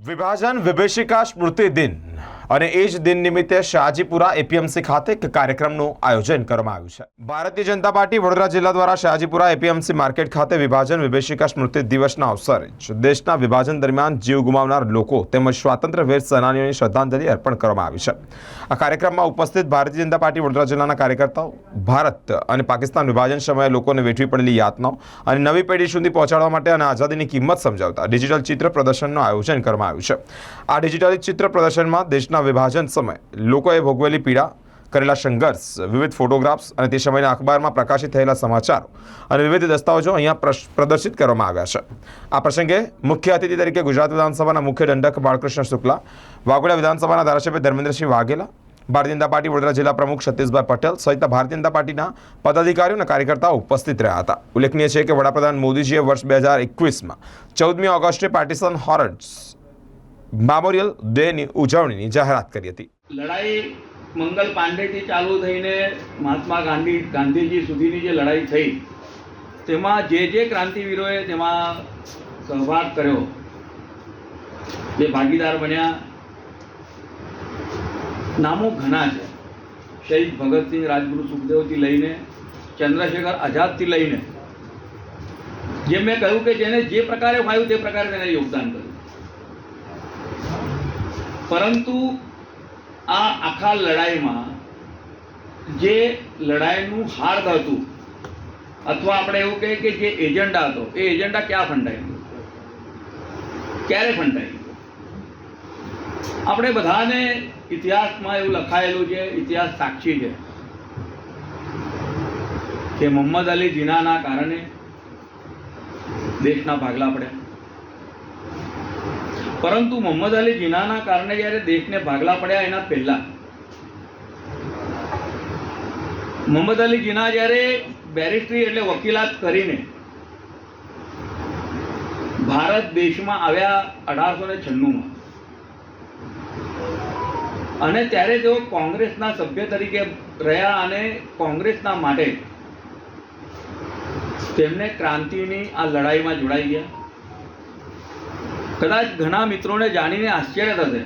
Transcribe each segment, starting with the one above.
વિભાજન વિભીષિકા સ્મૃતિ દિન અને એ જ દિન નિમિત્તે શાહજીપુરા એપીએમસી ખાતે એક કાર્યક્રમનું આયોજન કરવામાં આવ્યું છે. ભારતીય જનતા પાર્ટી વડોદરા જિલ્લા દ્વારા શાહજીપુરા એપીએમસી માર્કેટ ખાતે વિભાજન, વિભેષિકા સ્મૃતિ દિવસના અવસરે દેશના વિભાજન દરમિયાન જીવ ગુમાવનાર લોકો તેમજ સ્વાતંત્ર્ય વીર સેનાનીઓની શ્રદ્ધાંજલિ અર્પણ કરવામાં આવી છે. આ કાર્યક્રમમાં ઉપસ્થિત ભારતીય જનતા પાર્ટી વડોદરા જિલ્લાના કાર્યકર્તાઓ, ભારત અને પાકિસ્તાન વિભાજન સમયે લોકોને વેઠવી પડેલી યાતનાઓ અને નવી પેઢી સુધી પહોંચાડવા માટે અને આઝાદીની કિંમત સમજાવતા ડિજિટલ ચિત્ર પ્રદર્શનનું આયોજન કરવામાં આવ્યું છે. આ ડિજિટલ ચિત્ર પ્રદર્શનમાં દેશના વિભાજન સમયે લોકોએ ભોગવેલી પીડા, કરેલા સંઘર્ષ, વિવિધ ફોટોગ્રાફ્સ અને તે સમયના અખબારમાં પ્રકાશિત થયેલા સમાચારો અને વિવિધ દસ્તાવેજો અહીંયા પ્રદર્શિત કરવામાં આવ્યા છે. આ પ્રસંગે મુખ્ય અતિથિ તરીકે ગુજરાત વિધાનસભાના મુખ્ય દંડક બાળકૃષ્ણ શુક્લા વાઘોડા વિધાનસભાના ધારાસભ્ય ધર્મેન્દ્રસિંહ વાઘેલા, ભારતીય જનતા પાર્ટી વડોદરા જિલ્લા પ્રમુખ સતીશભાઈ પટેલ સહિત ભારતીય જનતા પાર્ટીના પદાધિકારીઓ અને કાર્યકર્તાઓ ઉપસ્થિત રહ્યા હતા. ઉલ્લેખનીય છે કે વડાપ્રધાન મોદીજીએ વર્ષ બે હજાર એકવીસમાં ચૌદમી ઓગસ્ટે પાર્ટીસન હોરન્સ મેમોરિયલ ડેની ઉજવણીની જાહેરાત કરી હતી. લડાઈ મંગલ પાંડેથી ચાલુ થઈને મહાત્મા ગાંધી, ગાંધીજી સુધીની જે લડાઈ થઈ, તેમાં જે જે ક્રાંતિવીરોએ તેમાં સહભાગ કર્યો જે ભાગીદાર બન્યા. નામો ઘણા છે. શહીદ ભગતસિંહ રાજગુરુ સુખદેવથી લઈને, ચંદ્રશેખર આઝાદથી લઈને. જેમ મેં કહ્યું કે જેને જે પ્રકારે ફાયું તે પ્રકારે તેને યોગદાન કર્યું. પરંતુ આ આખા લડાઈમાં જે લડાઈનું હાર્દ હતું અથવા આપણે એવું કહીએ કે જે એજન્ડા હતો, એ એજન્ડા ક્યાં ફંડાય ક્યારે ફંડાઈ? ગયો આપણે બધાને ઇતિહાસમાં એવું લખાયેલું છે, ઇતિહાસ સાક્ષી છે, કે મોહમ્મદ અલી જીનાના કારણે દેશના ભાગલા પડ્યા. પરંતુ મોહમ્મદ અલી જીનાના કારણે જ્યારે દેશને ભાગલા પડ્યા એના પહેલા. મોહમ્મદ અલી જીના જ્યારે બેરિસ્ટ્રી એટલે વકીલાત કરીને ભારત દેશમાં આવ્યા અઢારસો ને છન્નુંમાં. અને ત્યારે તેઓ કોંગ્રેસના સભ્ય તરીકે રહ્યા અને કોંગ્રેસના માટે તેમને ક્રાંતિની આ લડાઈમાં જોડાઈ ગયા. કદાચ ઘણા મિત્રોને જાણીને આશ્ચર્ય થશે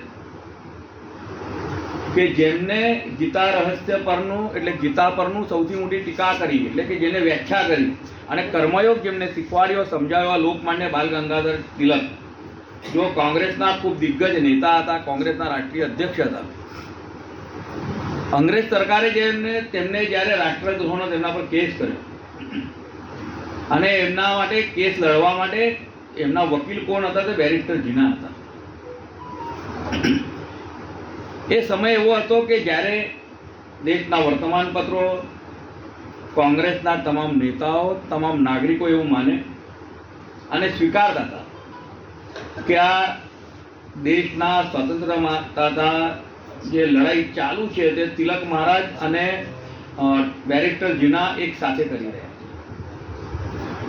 કે જેમને ગીતા રહસ્ય પરનું, એટલે ગીતા પરનું સૌથી મોટી ટીકા કરી, એટલે કે જેને વ્યાખ્યા કરી, અને કર્મયોગ જેમને શીખવાડ્યો સમજાવ્યો લોકમાન્ય બાલ ગંગાધર તિલક, જો કોંગ્રેસના ખૂબ દિગ્ગજ નેતા હતા, કોંગ્રેસના રાષ્ટ્રીય અધ્યક્ષ હતા. અંગ્રેજ સરકારે જેમને, તેમને જ્યારે રાષ્ટ્રદ્રોહનો તેમના પર કેસ કર્યો, અને એમના માટે કેસ લડવા માટે એમના વકીલ કોણ હતા તે બેરિસ્ટર જીના હતા? એ સમય એવો હતો કે જ્યારે દેશના વર્તમાન પત્રો કોંગ્રેસના તમામ નેતાઓ, તમામ નાગરિકો એવું માને અને સ્વીકારતા હતા કે આ દેશના સ્વતંત્ર માતા જે લડાઈ ચાલુ છે તે તિલક મહારાજ અને બેરિસ્ટર જીના એક સાથે કરી રહ્યા છે.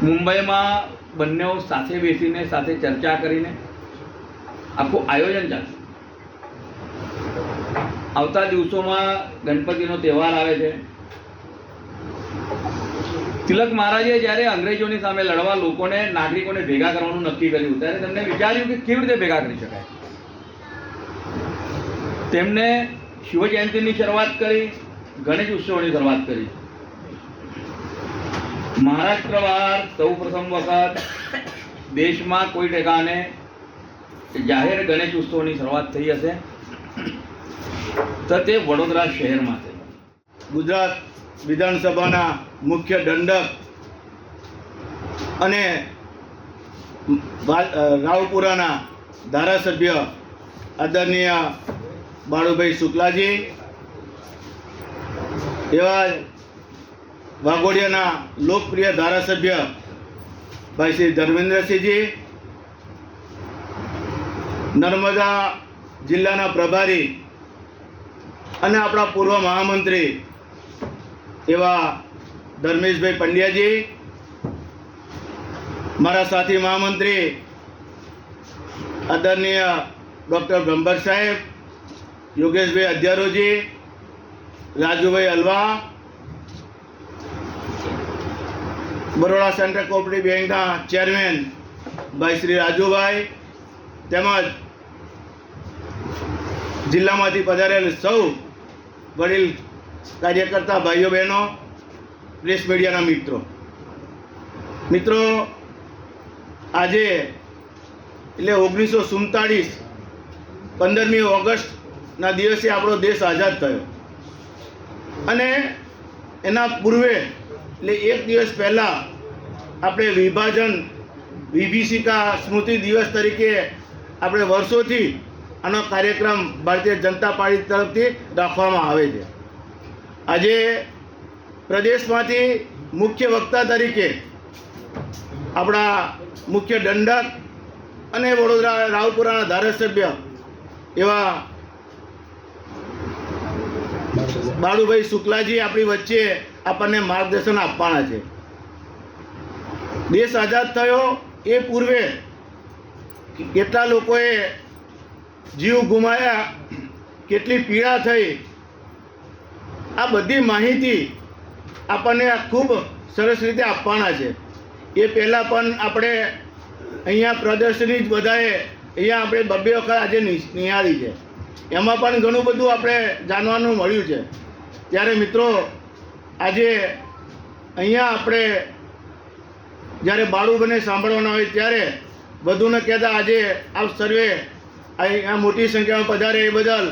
મુંબઈમાં બંનેઓ સાથે બેસીને, સાથે ચર્ચા કરીને આખું આયોજન ચાલશે. આવતા દિવસોમાં ગણપતિનો તહેવાર આવે છે. તિલક મહારાજે જ્યારે અંગ્રેજોની સામે લડવા લોકોને, નાગરિકોને ભેગા કરવાનું નક્કી કર્યું, ત્યારે તેમને વિચાર્યું કે કેવી રીતે ભેગા કરી શકાય. તેમને શિવજયંતિની શરૂઆત કરી, ગણેશ ઉત્સવની શરૂઆત કરી. મહારાષ્ટ્ર બહાર સૌ પ્રથમ વખત દેશમાં કોઈ ટેકાને જાહેર ગણેશ ઉત્સવની શરૂઆત થઈ હશે તો તે વડોદરા શહેરમાં થઈ. ગુજરાત વિધાનસભાના મુખ્ય દંડક અને રાવપુરાના ધારાસભ્ય આદરણીય બાળુભાઈ શુક્લાજી એવા વાઘોડિયાના લોકપ્રિય ધારાસભ્ય ભાઈ શ્રી ધર્મેન્દ્રસિંહજી, નર્મદા જિલ્લાના પ્રભારી અને આપણા પૂર્વ મહામંત્રી એવા ધર્મેશભાઈ પંડ્યાજી, મારા સાથી મહામંત્રી, આદરણીય ડૉક્ટર બ્રહ્મભટ્ટ સાહેબ, યોગેશભાઈ અધ્યારોજી, રાજુભાઈ અલવા બરોડા સેન્ટ્રલ કોઓપરેટિવ બેંકના ચેરમેન ભાઈ શ્રી રાજુભાઈ તેમજ જિલ્લામાંથી પધારેલ સૌ વડીલ કાર્યકર્તા ભાઈઓ બહેનો, પ્રેસ મીડિયાના મિત્રો. મિત્રો, આજે એટલે ઓગણીસો સુડતાળીસ, પંદરમી ઓગસ્ટના દિવસે આપણો દેશ આઝાદ થયો. અને એના પૂર્વે એટલે એક દિવસ પહેલાં આપણે વિભાજન વિભીષિકા સ્મૃતિ દિવસ તરીકે આપણે વર્ષોથી આનો કાર્યક્રમ ભારતીય જનતા પાર્ટી તરફથી રાખવામાં આવે છે. આજે પ્રદેશમાંથી મુખ્ય વક્તા તરીકે આપણા મુખ્ય દંડક અને વડોદરા રાવપુરાના ધારાસભ્ય એવા બાળુભાઈ શુક્લાજી આપણી વચ્ચે આપણને માર્ગદર્શન આપવાના છે. દેશ આઝાદ થયો એ પૂર્વે કેટલા લોકોએ જીવ ગુમાયા કેટલી પીડા થઈ, આ બધી માહિતી આપણને ખૂબ સરસ રીતે આપવાના છે. એ પહેલાં પણ આપણે અહીંયા પ્રદર્શની જ બધાએ અહીંયા આપણે બબ્બે વખત આજે નિહાળી છે. એમાં પણ ઘણું બધું આપણે જાણવાનું મળ્યું છે. ત્યારે મિત્રો આજે અહીંયા આપણે જ્યારે બાળુબને સાંભળવાના હોય ત્યારે વધુને કહેતા આજે આપ સર્વે અહીંયા મોટી સંખ્યામાં પધારે એ બદલ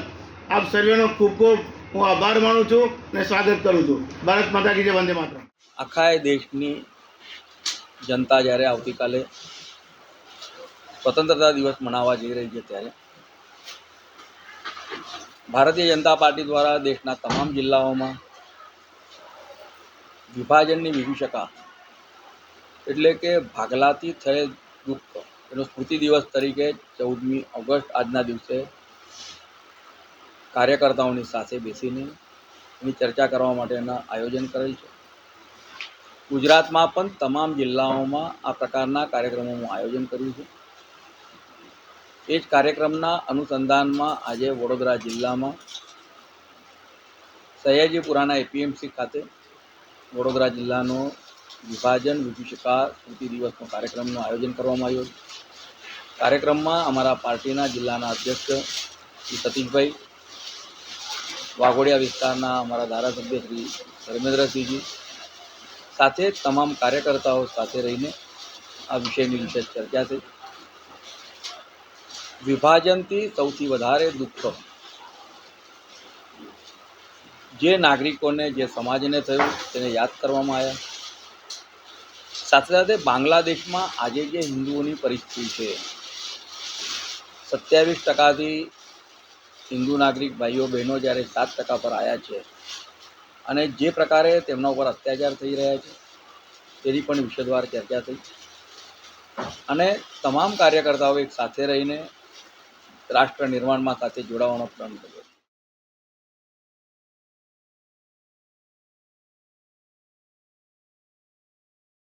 આપ સર્વેનો ખૂબ ખૂબ હું આભાર માનું છું અને સ્વાગત કરું છું. ભારત માતા કી વંદે માત્ર આખા દેશની જનતા જ્યારે આવતીકાલે સ્વતંત્રતા દિવસ મનાવવા જઈ રહી છે ત્યારે, ભારતીય જનતા પાર્ટી દ્વારા દેશના તમામ જિલ્લાઓમાં વિભાજનની વિભીષકા. એટલે કે ભાગલાથી થયેલ દુઃખ. એનો સ્મૃતિ દિવસ તરીકે ચૌદમી ઓગસ્ટ આજના દિવસે કાર્યકર્તાઓની સાથે બેસીને એની ચર્ચા કરવા માટેના આયોજન કરેલ છે. ગુજરાતમાં પણ તમામ જિલ્લાઓમાં આ પ્રકારના કાર્યક્રમોનું આયોજન કર્યું છે. એ જ કાર્યક્રમના અનુસંધાનમાં આજે વડોદરા જિલ્લામાં સયાજીપુરાના એપીએમસી ખાતે વડોદરા જિલ્લાનો વિભાજન વિભીષિકા સ્મૃતિ દિવસનો કાર્યક્રમનું આયોજન કરવામાં આવ્યું કાર્યક્રમમાં અમારા પાર્ટીના જિલ્લાના અધ્યક્ષ શ્રી સતીશભાઈ, વાઘોડિયા વિસ્તારના અમારા ધારાસભ્ય શ્રી ધર્મેન્દ્રસિંહજી, સાથે તમામ કાર્યકર્તાઓ સાથે રહીને આ વિષયની વિશેષ ચર્ચા થઈ. વિભાજનથી સૌથી વધારે દુઃખ જે નાગરિકોને, જે સમાજને થયું તેને યાદ કરવામાં આવ્યા. સાથે સાથે બાંગ્લાદેશમાં આજે જે હિન્દુઓની પરિસ્થિતિ છે, સત્યાવીસ ટકાથી હિન્દુ નાગરિક ભાઈઓ, બહેનો જ્યારે સાત ટકા પર આવ્યા છે અને જે પ્રકારે તેમના ઉપર અત્યાચાર થઈ રહ્યા છે, તેની પણ વિશદવાર ચર્ચા થઈ. અને તમામ કાર્યકર્તાઓ એક સાથે રહીને રાષ્ટ્ર નિર્માણમાં સાથે જોડાવાનો પ્રણ કર્યો.